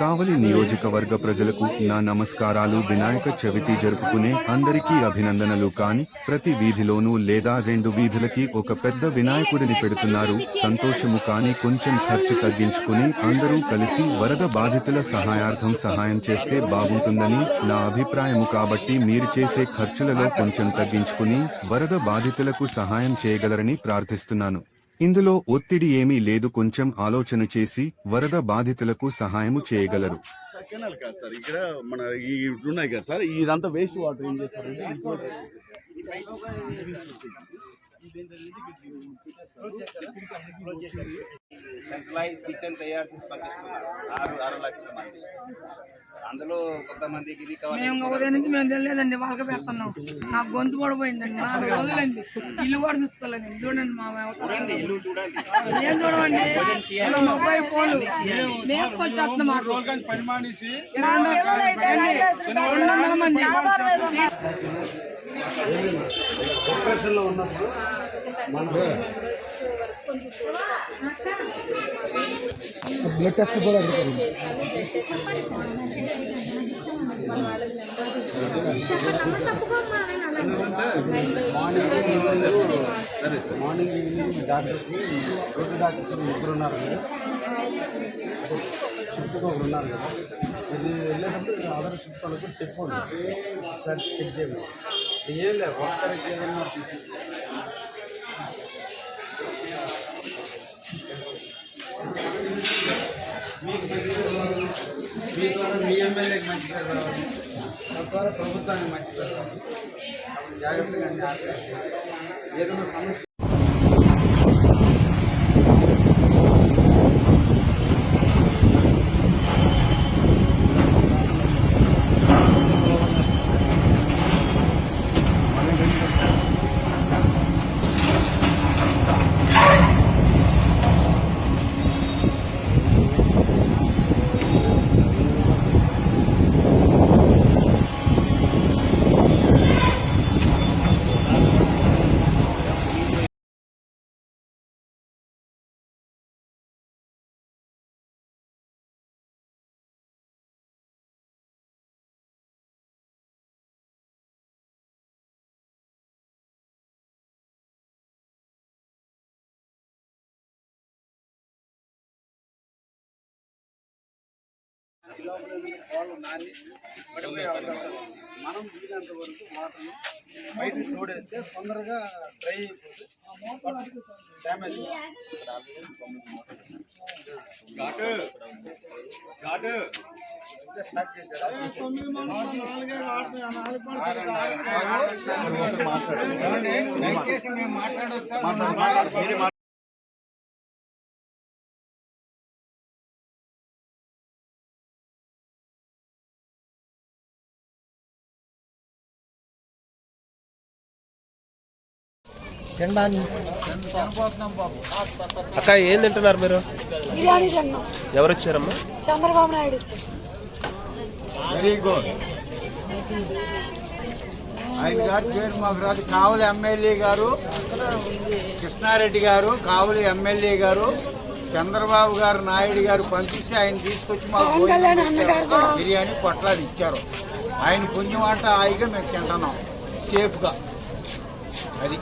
కావలి నియోజకవర్గ ప్రజలకు నా నమస్కారాలు. వినాయక చవితి జరుపుకునే అందరికీ అభినందనలు. కాని ప్రతి వీధిలోనూ లేదా రెండు వీధులకి ఒక పెద్ద వినాయకుడిని పెడుతున్నారు. సంతోషము కాని కొంచెం ఖర్చు తగ్గించుకుని అందరూ కలిసి వరద బాధితుల సహాయార్థం సహాయం చేస్తే బాగుంటుందని నా అభిప్రాయము. కాబట్టి మీరు చేసే ఖర్చులలో కొంచెం తగ్గించుకుని వరద బాధితులకు సహాయం చేయగలరని ప్రార్థిస్తున్నాను. ఇందులో ఒత్తిడి ఏమీ లేదు కొంచెం ఆలోచన చేసి వరద బాధితులకు సహాయము చేయగలరు. కెనాల్ కాదు సార్ ఇక్కడ మన ఈ ఉన్నాయి కదా సార్ ఇదంతా వేస్ట్ వాటర్ ఏం చేస్తారంటే సెంట్రలైజ్ కిచెన్ తయారు చేసి పనిచేస్తున్నారు ఆరు ఆరు లక్షల మంది అందులో కొంతమందికి ఇది మేము ఉదయం నుంచి మేము తెలియదండి వాళ్ళకి పెడుతున్నాం నా గొంతు కూడా పోయిందండి నాలుగు రోజులండి ఇల్లు కూడా చూసుకోలేదండి చూడండి మా చూడండి ఇల్లు చూడండి ఏం చూడమండి మొబైల్ ఫోన్లు నేర్చుకొచ్చేస్తున్నాం మాకు ఇరవై రెండు వందల మంది బ్లడ్ టెస్ట్ కూడా అడుగుతారు. Morning evening doctors road doctors ముగ్గురు ఉన్నారు కదా షిఫ్ట్కి ఒకరు ఉన్నారు కదా ఇది వెళ్ళేటప్పుడు ఆధార్ షిఫ్ట్ వాళ్ళకి చెప్పండి. సార్ చెక్ చేయండి ఏం లేదు ఒక్కరికి ఏదైనా మీ ద్వారా మీ ఎమ్మెల్యేకి మంచి పేరు రావాలి. తద్వారా ప్రభుత్వానికి మంచి పేరు రావాలి. జాగ్రత్తగా ఏదైనా సమస్య సమస్య మనం వీలంత వరకు వాటర్ని బయటకు తోడేస్తే తొందరగా డ్రై అయిపోతే డ్యామేజ్ స్టార్ట్ చేశారా అక్క ఏం తింటున్నారు మీరు? బిర్యానీ తిన్నాం. ఎవరు వచ్చారమ్మా చంద్రబాబు నాయుడు వచ్చారు వెరీ గుడ్ ఆయన గారి పేరు మాకు రాదు. కావలి ఎమ్మెల్యే గారు కృష్ణారెడ్డి గారు కావలి ఎమ్మెల్యే గారు చంద్రబాబు గారు నాయుడు గారు పంపిస్తే ఆయన తీసుకొచ్చి మాకు. బిర్యానీ పొట్లాది ఇచ్చారు. ఆయన పుణ్యం అంట హాయిగా మేము తింటున్నాం. సేఫ్గా 还得